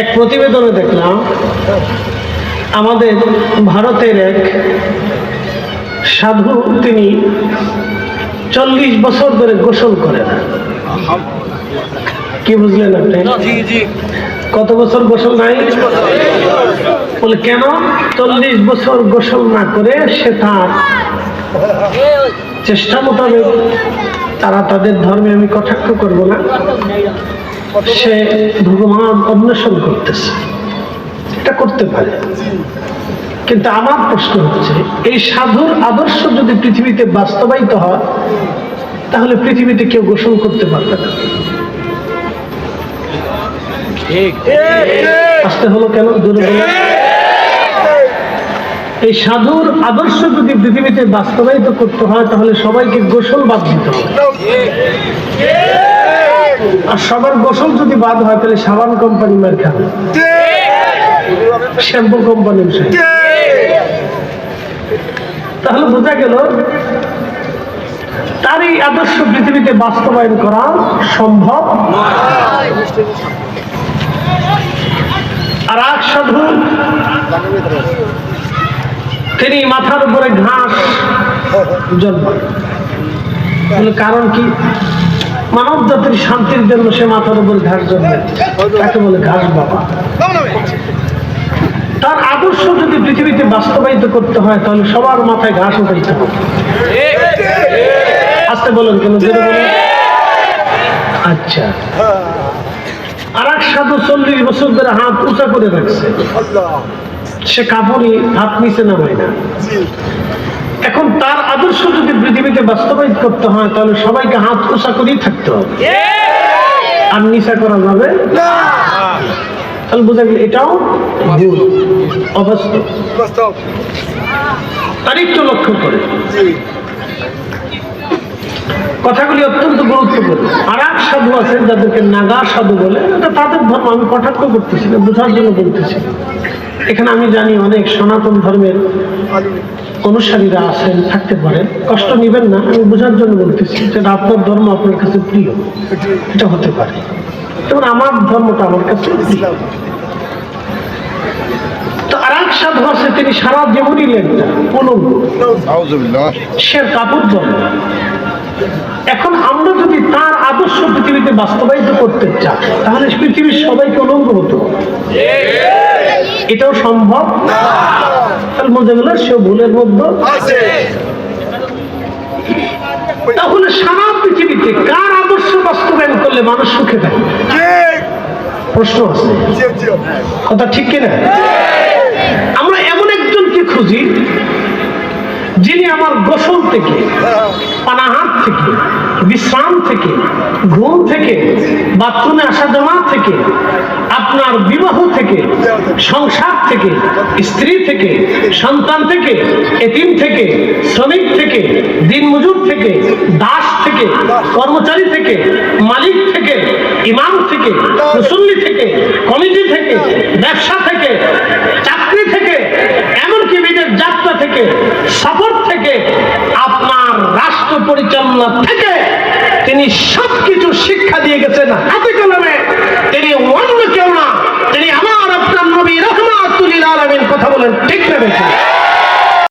এক প্রতিবেদনে দেখলাম আমাদের ভারতের এক সাধু তিনি চল্লিশ বছর ধরে গোসল করেন কি বুঝলেন আপনি? কত বছর গোসল নাই? বলে কেন? চল্লিশ বছর গোসল না করে সে তার চেষ্টা মোতাবেক তারা তাদের ধর্মে আমি কটাক্ষ করব না। সে ভগবান অন্বেষণ করতেছে। এটা করতে পারে। কিন্তু আমার প্রশ্ন হচ্ছে, এই সাধুর আদর্শ যদি পৃথিবীতে বাস্তবায়িত হয়, তাহলে পৃথিবীতে কেউ গোসল করতে পারবে না। আসতে হলো কেন? এই সাধুর আদর্শ যদি পৃথিবীতে বাস্তবায়িত করতে হয়, তাহলে সবাইকে গোসল বাদ দিতে হবে। আর সবার গোসল যদি বাদ হয়, তাহলে সাবান কোম্পানি মার খাবে। শ্যাম্পু কোম্পানির তাহলে বোঝা গেল তার এই আদর্শ পৃথিবীতে বাস্তবায়ন করা সম্ভব। আর এক সাধু, তিনি মাথার উপরে ঘাস জন্মায়। বলে কারণ কি? মানব জাতির শান্তির জন্য সে মাথার উপর ঘাস জন্মে তাকে বলে ঘাস বাবা। তার আদর্শ যদি পৃথিবীতে বাস্তবায়িত করতে হয়, তাহলে সবার মাথায় ঘাস উঠাইতে হবে। আসতে বলেন, কেন বলেন। আচ্ছা। আর এক সাধু চল্লিশ বছর ধরে হাত উঁচা করে রাখছে। সে কাপড়ই হাত নিচে নামায় না। এখন তার আদর্শ যদি পৃথিবীতে বাস্তবায়িত করতে হয়, তাহলে সবাইকে হাত উঁচা করেই থাকতে হবে। আর নিচা করা যাবে তাহলে বোঝা গেল এটাও অবাস্তব। আর লক্ষ্য করে। কথাগুলি অত্যন্ত গুরুত্বপূর্ণ। আর এক সাধু আছে যাদেরকে নাগা সাধু বলে তাদের ধর্ম, আমি কটাক্ষ করতেছি না, বোঝার জন্য বলতেছি। এখানে আমি জানি অনেক সনাতন ধর্মের অনুসারীরা আছেন থাকতে পারেন। কষ্ট নেবেন না আমি বোঝার জন্য বলতেছি যেটা আপনার ধর্ম আপনার কাছে প্রিয়। এটা হতে পারে। যেমন আমার ধর্মটা আমার কাছে তো আর এক সাধু আছে তিনি সারা জীবনই সে কাপড় জন্ম এখন আমরা যদি তার আদর্শ পৃথিবীতে বাস্তবায়িত করতে চাই তাহলে পৃথিবীর সবাইকে অলঙ্গ হতো এটাও সম্ভব? গেল সে ভুলের মধ্যে। তাহলে সারা পৃথিবীতে কার আদর্শ বাস্তবায়ন করলে মানুষ সুখে থাকে? প্রশ্ন আছে। কথা ঠিক কিনা? আমরা এমন একজনকে খুঁজি যিনি আমার গোসল থেকে পানাহার থেকে বিশ্রাম থেকে ঘুম থেকে বাথরুমে আসা যাওয়া থেকে থেকে, সংসার থেকে, স্ত্রী থেকে, সন্তান থেকে, এতিম থেকে, শ্রমিক থেকে, দিনমজুর থেকে, দাস থেকে, কর্মচারী থেকে, মালিক থেকে, ইমাম থেকে, মুসল্লি থেকে, কমিটি থেকে, ব্যবসা থেকে, চাকরি থেকে, এমনকি বিদেশ যাত্রা থেকে, সফর থেকে, আপনার রাষ্ট্র পরিচালনা থেকে, তিনি সবকিছু শিক্ষা দিয়ে গেছেন হাতে কলমে।